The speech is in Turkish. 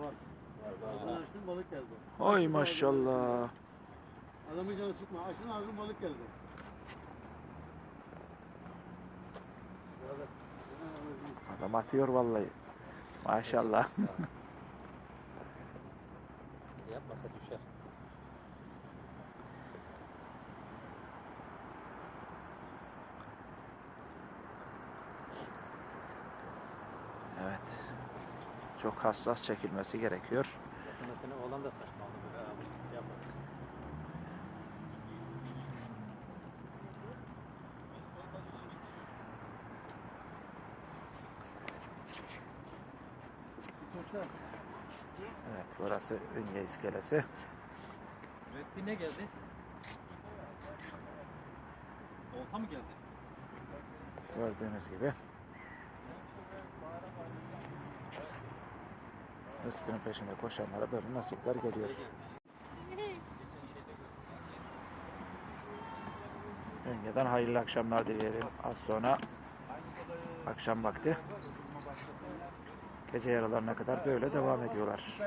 var. Ağzını açtın balık geldi. Ay maşallah. Adamın canı sıkma. Açtın ağzını balık geldi. Adam atıyor vallahi. Maşallah. Yapmasa düşer. Evet. Çok hassas çekilmesi gerekiyor. Yapmasını olan da saçma oldu böyle abi. Şey. Evet burası Ünye iskelesi. Müebbin ne geldi? Olta mı geldi? Gördüğünüz gibi. Rızkının peşinde koşanlara böyle nasipler geliyor. Ünye'den hayırlı akşamlar dileyelim. Az sonra akşam vakti. Gece yaralarına kadar böyle devam ediyorlar.